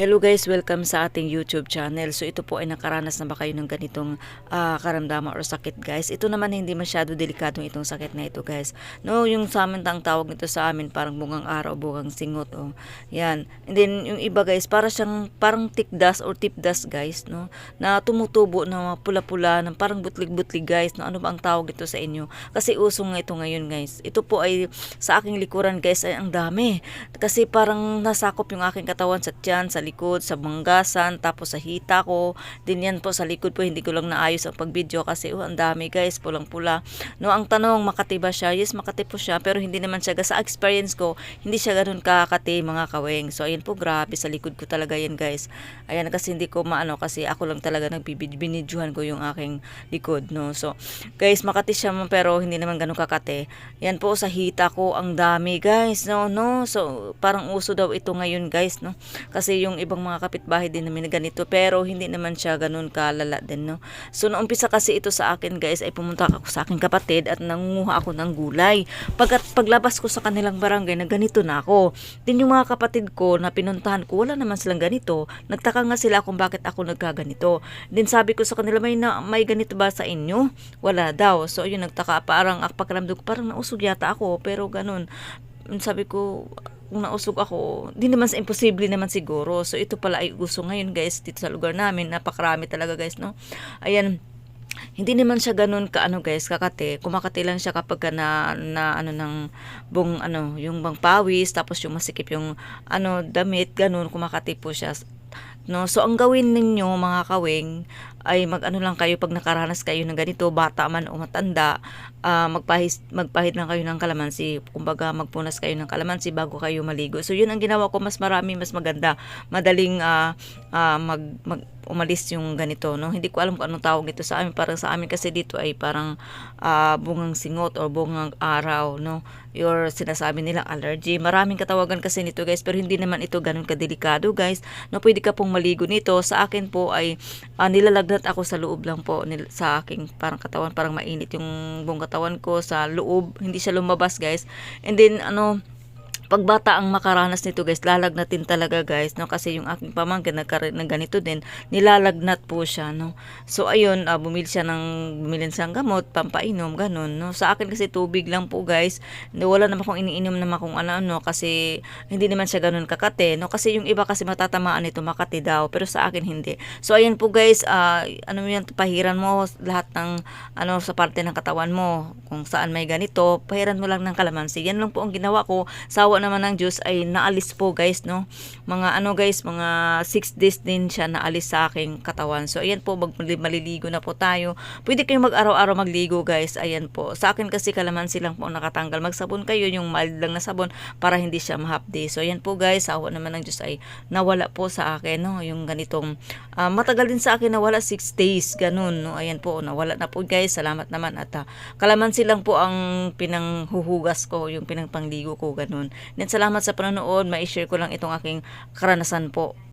Hello guys, welcome sa ating YouTube channel. So ito po ay nakaranas na ba kayo ng ganitong ah, karamdaman or sakit guys? Ito naman hindi masyado delikadong itong sakit na ito guys. No, yung sa amin ang tawag nito sa amin parang bungang araw, bungang singot oh. Yan. And then yung iba guys, para siyang parang tick dust or tip dust guys, no? Na tumutubo na pula-pula, na parang butlig-butlig guys. No, ano ba ang tawag ito sa inyo? Kasi usong nga ito ngayon guys. Ito po ay sa aking likuran guys ay ang dami. Kasi parang nasakop yung aking katawan sa tiyan, sa likod, sa banggasan, tapos sa hita ko. Din yan po sa likod po, hindi ko lang naayos ang pag-video kasi oh, ang dami guys, pulang-pula. No, ang tanong, makati ba siya? Yes, makati po siya, pero hindi naman siya, sa experience ko, hindi siya ganun kakati mga kaweng. So, ayan po, grabe, sa likod ko talaga yan guys. Ayan, kasi hindi ko maano, kasi ako lang talaga nagbibinidyohan ko yung aking likod, no. So, guys, makati siya pero hindi naman ganun kakate. Yan po, sa hita ko, ang dami guys, no, no. So, parang uso daw ito ngayon guys, no. Kasi yung ibang mga kapitbahay din namin na ganito, pero hindi naman siya ganun kalala din, no. So, naumpisa kasi ito sa akin guys, ay pumunta ako sa aking kapatid at nangunguha ako ng gulay. Pag, paglabas ko sa kanilang barangay na ganito na ako. Din yung mga kapatid ko na pinuntahan ko, wala naman silang ganito. Nagtaka nga sila kung bakit ako nagkaganito. Din sabi ko sa kanila, may, na, may ganito ba sa inyo? Wala daw. So, yun, nagtaka. Parang, pakiramdam ko, parang nausog yata ako. Pero ganun. Sabi ko, kung nausog ako, di naman sa imposible naman siguro. So, ito pala ay uso ngayon guys dito sa lugar namin. Napakarami talaga guys, no? Ayan, hindi naman siya ganun ka ano guys kakate kumakati lang siya kapag ka na, na ano ng bung ano yung bang pawis tapos yung masikip yung ano damit ganun kumakati po siya no so ang gawin ninyo mga kawing ay mag ano lang kayo pag nakaranas kayo ng ganito bata man o matanda ah, magpahis magpahid lang kayo ng kalamansi. Kumbaga magpunas kayo ng kalamansi bago kayo maligo. So yun ang ginawa ko. Mas marami mas maganda. Madaling ah, ah, mag, mag umalis yung ganito no? Hindi ko alam kung anong tawag ito sa amin. Parang sa amin kasi dito ay parang ah, bungang singot or bungang araw no? Your sinasabi nilang allergy. Maraming katawagan kasi nito guys pero hindi naman ito ganun kadelikado guys no pwede ka pong maligo nito. Sa akin po ay ah, nilalagnat ako sa loob lang po sa aking parang katawan parang mainit yung buong katawan ko sa loob. Hindi siya lumabas guys. And then ano pag bata ang makaranas nito guys, lalagnatin talaga guys, no? Kasi yung aking pamangkin nagkaroon ng ganito din, nilalagnat po siya, no? So ayun, ah, bumili siya ng bumili siya ng gamot, pampainom, ganun, no? Sa akin kasi tubig lang po guys, no, wala naman akong iniinom naman kung ano-ano kasi hindi naman siya ganun kakate, no? Kasi yung iba kasi matatamaan nito makati daw, pero sa akin hindi. So ayan po guys, ah, ano yan, pahiran mo lahat ng ano sa parte ng katawan mo, kung saan may ganito, pahiran mo lang ng kalamansi. Yan lang po ang ginawa ko. Sawa naman ng Diyos ay naalis po guys, no? Mga ano guys, mga 6 days din siya naalis sa aking katawan. So ayan po, mag maliligo na po tayo. Pwede kayong mag-araw-araw magligo guys. Ayan po. Sa akin kasi kalamansi lang po ang nakatanggal. Magsabon kayo yung mild lang na sabon para hindi siya mahapdi. So ayan po guys, sawa naman ng Diyos ay nawala po sa akin, no? Yung ganitong ah, matagal din sa akin nawala 6 days, ganun, no? Ayan po, nawala na po guys. Salamat naman at ah, kalamansi lang po ang pinanghuhugas ko, yung pinangpangligo ko, ganun. Then salamat sa panonood, ma-share ko lang itong aking karanasan po.